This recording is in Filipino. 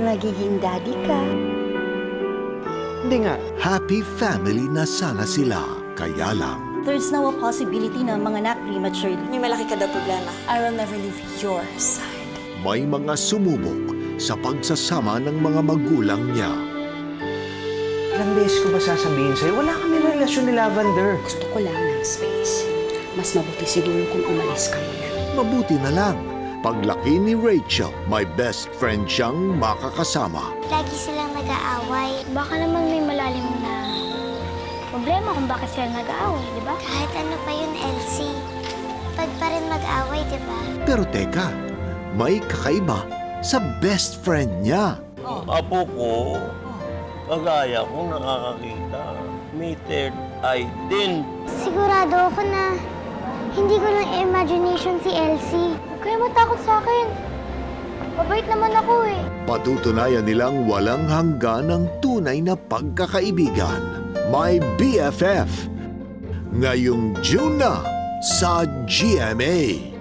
Nagiging daddy ka. Hindi nga. Happy family na sana sila. Kaya lang, There's now a possibility na manganak prematurely. May malaki ka daw problema. I will never leave your side. may mga sumubok sa pagsasama ng mga magulang niya. Ilang beses ko ba sasabihin sa'yo, wala kami relasyon ni Lavender. Gusto ko lang ng space. Mas mabuti siguro kung umalis ka muna. Mabuti na lang, paglaki ni Rachel, may best friend siyang makakasama. Lagi silang nag-aaway. Baka naman may malalim na problema kung bakit sila nag-aaway, di ba? Kahit ano pa yun, Elsie. Pag pa rin mag-away, di ba? Pero teka, may kakaiba sa best friend niya. Apo ko, kagaya ko nakakakita. May third eye din. Sigurado ako na hindi ko lang imagination si Elsie. Huwag kayo matakot sa akin. Mabait naman ako eh. Patutunayan nilang walang hanggan ang tunay na pagkakaibigan. My BFF. Ngayong June na sa GMA.